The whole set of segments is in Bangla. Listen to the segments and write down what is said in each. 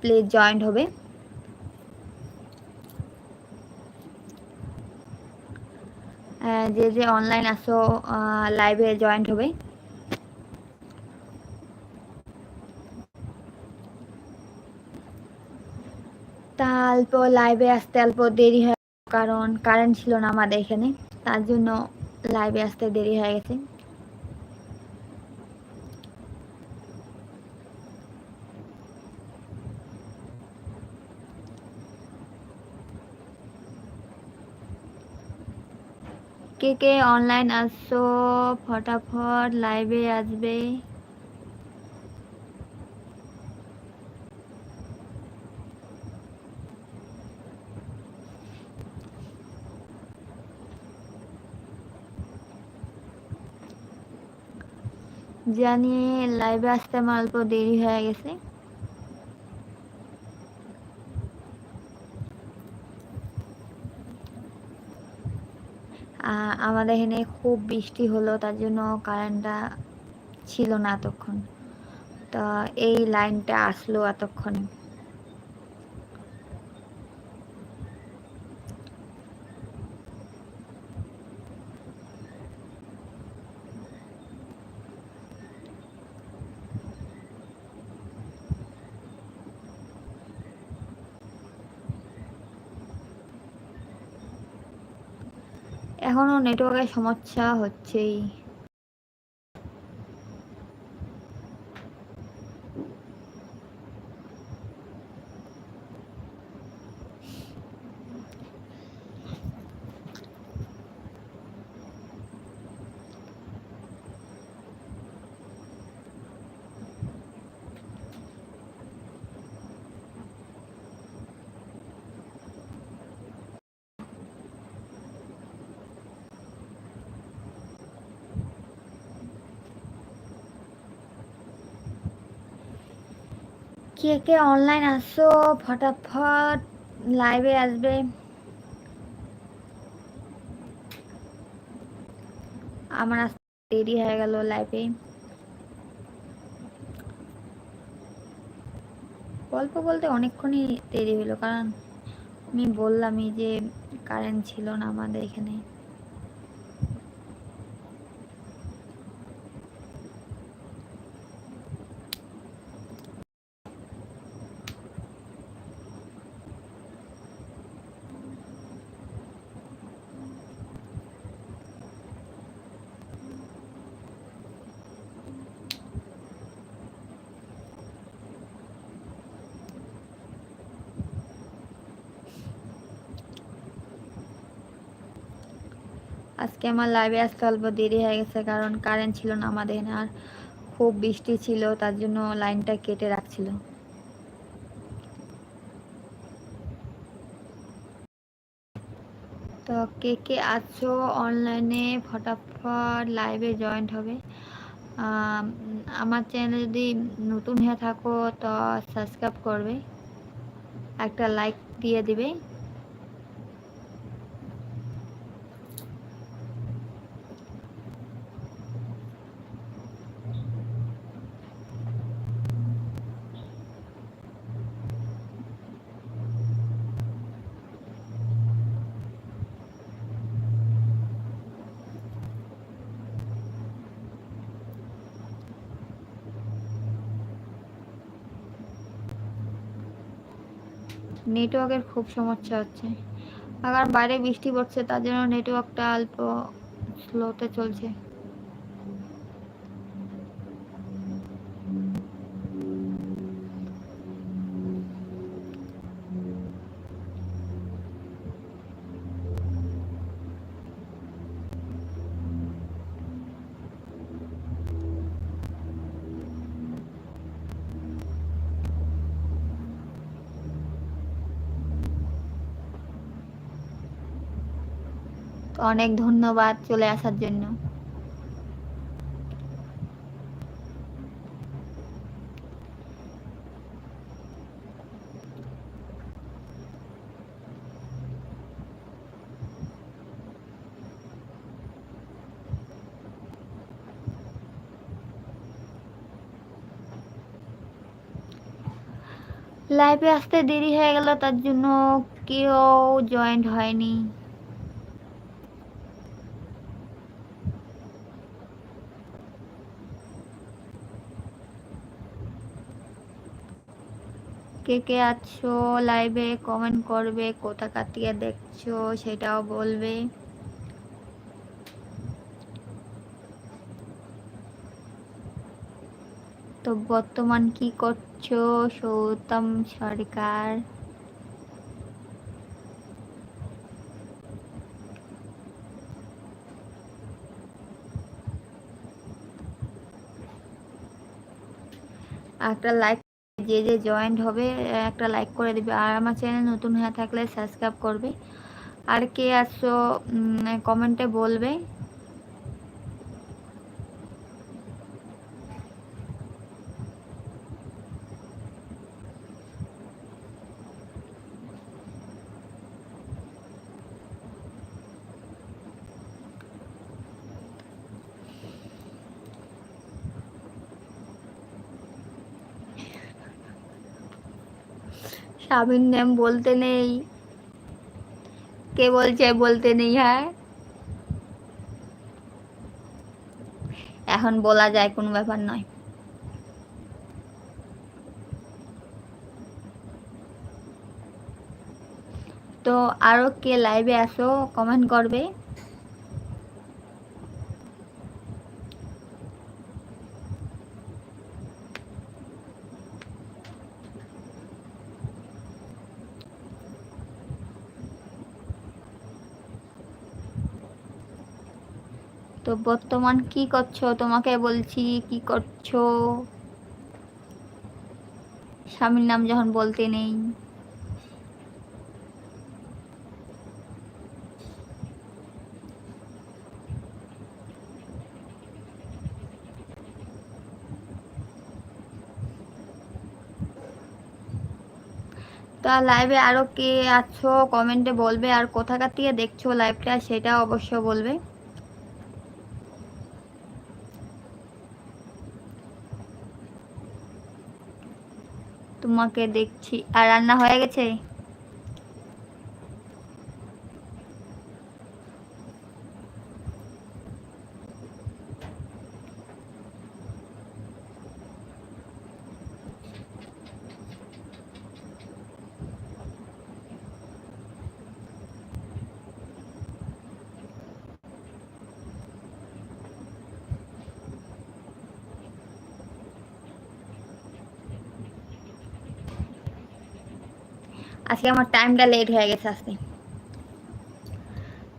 প্লিজ জয়েন্ট হবে। যে যে অনলাইন আসো লাইভে জয়েন্ট হবে। তা অল্প লাইভে আসতে অল্প দেরি হয় কারণ কারেন্ট ছিল না আমাদের এখানে, তার জন্য লাইভে আসতে দেরি হয়ে গেছে। কে কে অনলাইন আসছো? ফটাফট লাইভে আসবে। জানি লাইভে আসতে আমার অল্প দেরি হয়ে গেছে। আমাদের এখানে খুব বৃষ্টি হলো, তার জন্য কারেন্টটা ছিল না এতক্ষণ। তো এই লাইনটা আসলো এতক্ষণে। এখনও নেটওয়ার্কের সমস্যা হচ্ছেই। কে কে অনলাইন আসো, ফটাফট লাইভে আসবে। আমার আসতে দেরি হয়ে গেল লাইভে গল্প বলতে অনেকক্ষণই দেরি হলো কারণ আমি বললামই যে কারেন্ট ছিল না আমাদের এখানে। আজকে আমার লাইভে আসতে অল্প দেরি হয়ে গেছে, কারণ কারেন্ট ছিল না আমাদের এখানে, আর খুব বৃষ্টি ছিল, তার জন্য লাইনটা কেটে রাখছিল। তো কে কে আছো অনলাইনে ফটাফট লাইভে জয়েন্ট হবে। আমার চ্যানেল যদি নতুন হয়ে থাকো, তো সাবস্ক্রাইব করবে। একটা লাইক দিয়ে দিবে। নেটওয়ার্কের খুব সমস্যা হচ্ছে। আবার বাইরে বৃষ্টি পড়ছে তার জন্য নেটওয়ার্কটা অল্প স্লোতে চলছে। অনেক ধন্যবাদ চলে আসার জন্য। লাইভে আসতে দেরি হয়ে গেল, তার জন্য কেউ জয়েন্ট হয়নি। কে কে আছো? লাইভে কমেন্ট করবে, কোথা কাটিয়ে দেখছ সেটাও বলবে। তো বর্তমান কি করছ সৌতম সরকার? একটা লাইক যে যে জয়েন্ট হবে, একটা লাইক করে দিবে। আর আমার চ্যানেল নতুন হয়ে থাকলে সাবস্ক্রাইব করবে। আর কে আসছো কমেন্টে বলবে। স্বামীর নাম বলতে নেই। কে বলছে বলতে নেই হ্যাঁ? এখন বলা যায় কোনো ব্যাপার নয়। তো আরও কে লাইভে আসো কমেন্ট করবে তো বর্তমান কি করছ? তোমাকে বলছি কি করছ? স্বামীর নাম যখন বলতে নেই। তা লাইভে আরও কে আছো? কমেন্টে বলবে আর কোথাকার থেকে দেখছ লাইভটা সেটা অবশ্য বলবে। তোমাকে দেখছি। আর রান্না হয়ে গেছে? আজকে আমার টাইমটা লেট হয়ে গেছে আসতে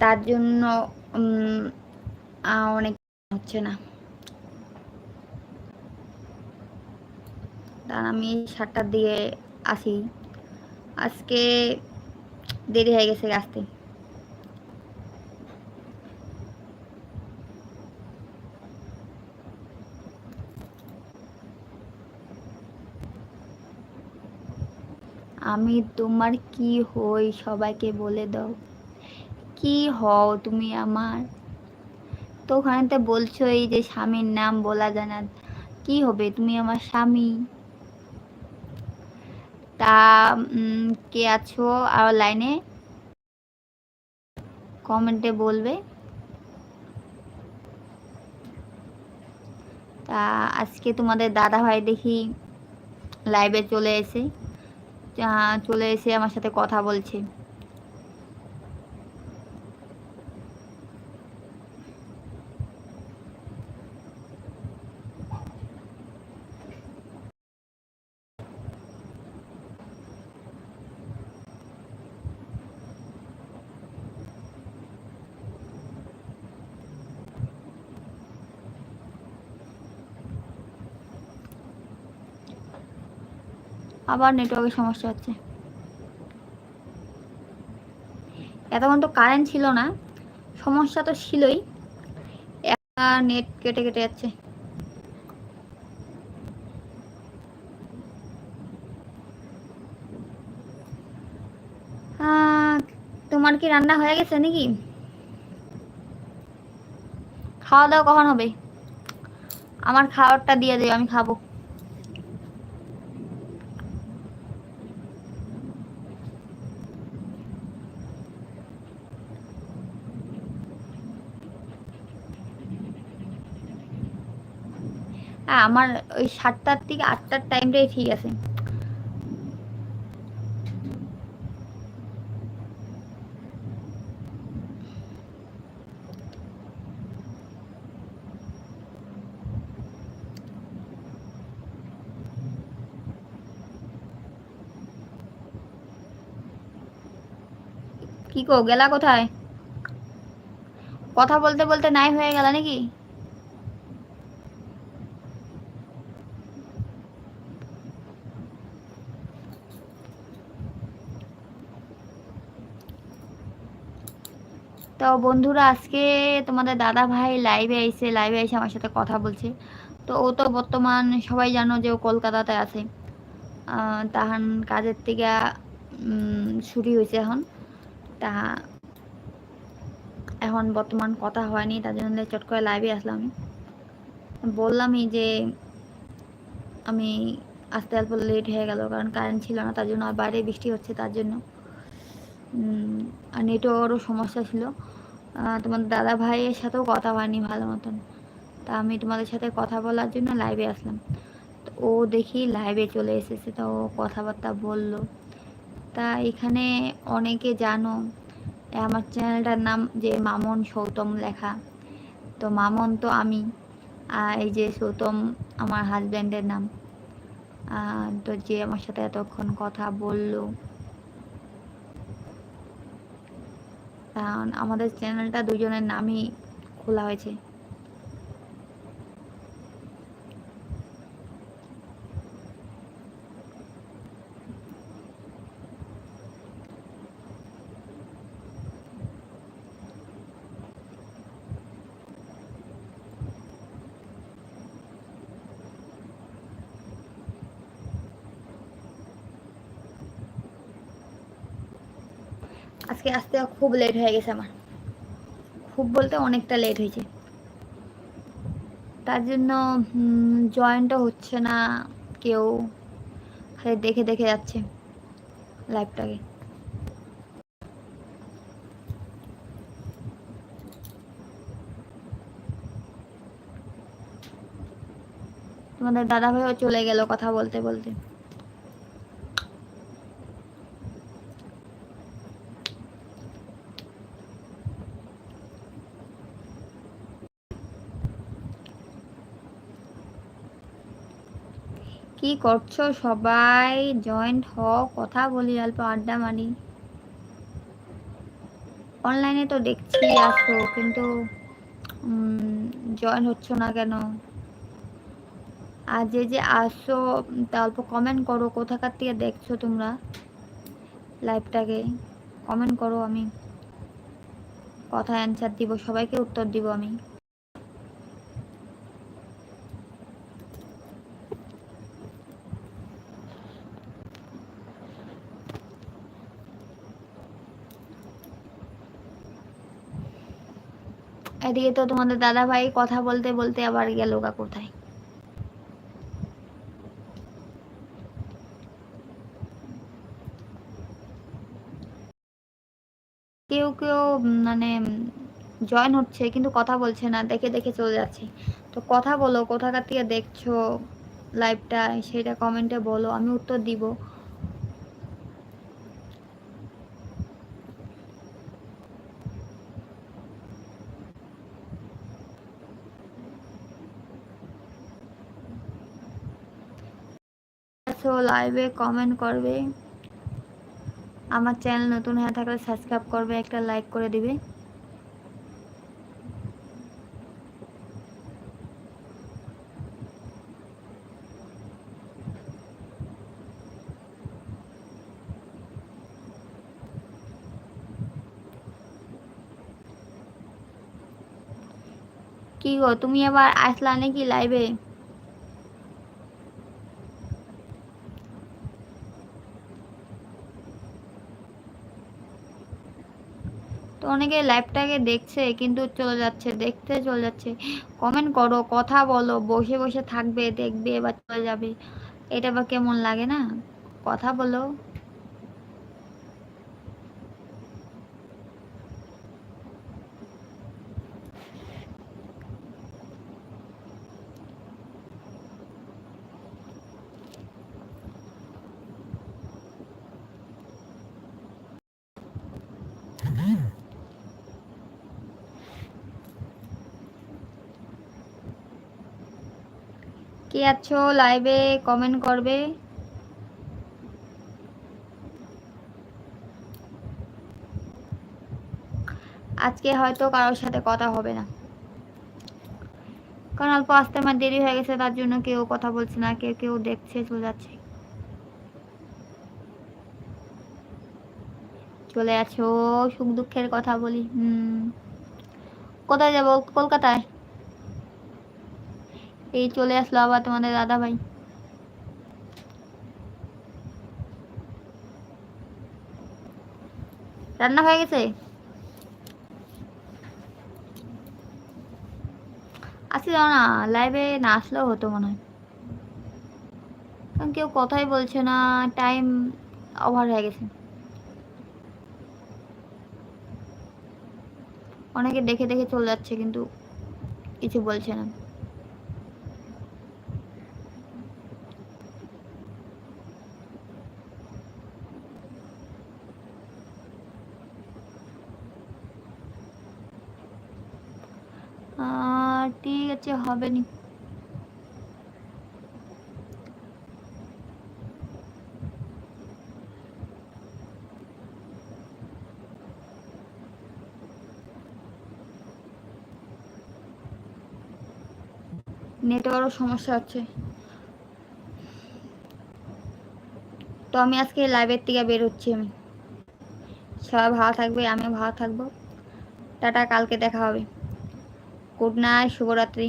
তার জন্য অনেক হচ্ছে না। তার আমি সাতটার দিয়ে আসি। আজকে দেরি হয়ে গেছে আসতে আমি তোমার কি হই সবাইকে বলে দাও। কি হও তুমি আমার? তো ওখানে তো এই যে স্বামীর নাম বলা যায় না। কি হবে তুমি আমার স্বামী? তা কে আছো? আর লাইনে? কমেন্টে বলবে। তা, আজকে তোমাদের দাদা ভাই দেখি লাইভে চলে এসে। চলে এসে আমার সাথে কথা বলছে। আবার নেটওয়ার্কের সমস্যা হচ্ছে। এতক্ষণ তো কারেন্ট ছিল না, সমস্যা তো ছিলই। নেট কেটে কেটে যাচ্ছে। তোমার কি রান্না হয়ে গেছে নাকি? খাওয়া দাওয়া কখন হবে? আমার খাবারটা দিয়ে দিও, আমি খাব হ্যাঁ আমার ওই সাতটার থেকে আটটার টাইমটাই ঠিক আছে। কি কো, গেলা কোথায়? কথা বলতে বলতে নাই হয়ে গেল নাকি? তো বন্ধুরা, আজকে তোমাদের দাদা ভাই লাইভে এসে লাইভে এসে আমার সাথে কথা বলছে। তো ও তো বর্তমান সবাই জানো যে ও কলকাতাতে আছে। তাহান কাজের থেকে ছুটি হয়েছে এখন। তা এখন বর্তমান কথা হয়নি, তার জন্য চট করে লাইভে আসলাম। আমি বললামই যে আমি আসতে অল্প লেট হয়ে গেল, কারণ কারেন্ট ছিল না, তার জন্য আর বাইরে বৃষ্টি হচ্ছে তার জন্য। নেটওয়ার্কও সমস্যা ছিল। তোমাদের দাদা ভাইয়ের সাথেও কথা হয়নি ভালো মতন। তা আমি তোমাদের সাথে কথা বলার জন্য লাইভে আসলাম। তো ও দেখি লাইভে চলে এসেছে, তা ও কথাবার্তা বলল। তা এখানে অনেকে জানো, আমার চ্যানেলটার নাম যে মামন সৌতম লেখা। তো মামন তো আমি, আর এই যে সৌতম আমার হাজব্যান্ডের নাম। তো যে আমার সাথে এতক্ষণ কথা বলল কারণ আমাদের চ্যানেলটা দুজনের নামই খোলা হয়েছে। আজকে আসতে খুব লেট হয়ে গেছে আমার। খুব বলতে অনেকটা লেট হয়েছে। তার জন্য জয়েন্টও হচ্ছে না কেউ। খালি দেখে দেখে যাচ্ছে লাইভটাকে তোমাদের দাদা ভাইও চলে গেল কথা বলতে বলতে। কি করছ? সবাই জয়েন্ট হ কথা বলি অল্প আড্ডা মারি। অনলাইনে তো দেখছি আসো, কিন্তু জয়েন হচ্ছ না কেন? আর যে যে আসো, তা অল্প কমেন্ট করো, কোথাকার থেকে দেখছ তোমরা লাইভটাকে কমেন্ট করো আমি। কথা অ্যান্সার দিব, সবাইকে উত্তর দিব আমি। এদিকে তো তোমাদের দাদা ভাই কথা বলতে বলতে আবার গেল গা কোথায়? কেউ কেউ মানে জয়েন হচ্ছে কিন্তু কথা বলছে না, দেখে দেখে চলে যাচ্ছে। তো কথা বলো, কোথাকার থেকে দেখছ লাইভটা সেটা কমেন্টে বলো, আমি উত্তর দিব। আছো লাইভে কমেন্ট করবে। আমার চ্যানেল নতুন হয়ে থাকলে সাবস্ক্রাইব করবে, একটা লাইক করে দিবে। কি গো, তুমি আবার আসলা নাকি লাইভে অনেকে লাইভটাকে দেখছে, কিন্তু চলে যাচ্ছে, দেখতে চলে যাচ্ছে। কমেন্ট করো, কথা বলো, বসে বসে থাকবে, দেখবে এবার চলে যাবে। এটা বা কেমন লাগে না? কথা বলো। কে আছো লাইভে কমেন্ট করবে। আজকে হয়তো কারোর সাথে কথা হবে না। কারণ অল্প আসতে আমার দেরি হয়ে গেছে, তার জন্য কেউ কথা বলছে না, কেউ কেউ দেখছে, চলে যাচ্ছে। চলে আছো, সুখ দুঃখের কথা বলি, হুম। কোথায় যাব? কলকাতায়? এই চলে আসলো আবার তোমাদের দাদা ভাই রান্না হয়ে গেছে? যাও না লাইভে না আসলেও হতো মনে হয়। কারণ কেউ কথাই বলছে না টাইম ওভার হয়ে গেছে। অনেকে দেখে দেখে চলে যাচ্ছে কিন্তু কিছু বলছে না আহ, ঠিক আছে হবে নি। নেটওয়ার্ক সমস্যা হচ্ছে। তো আমি আজকে লাইভের থেকে বের হচ্ছি আমি। সবাই ভালো থাকবে, আমিও ভালো থাকব। টাটা, কালকে দেখা হবে। গুড নাইট শুভরাত্রি।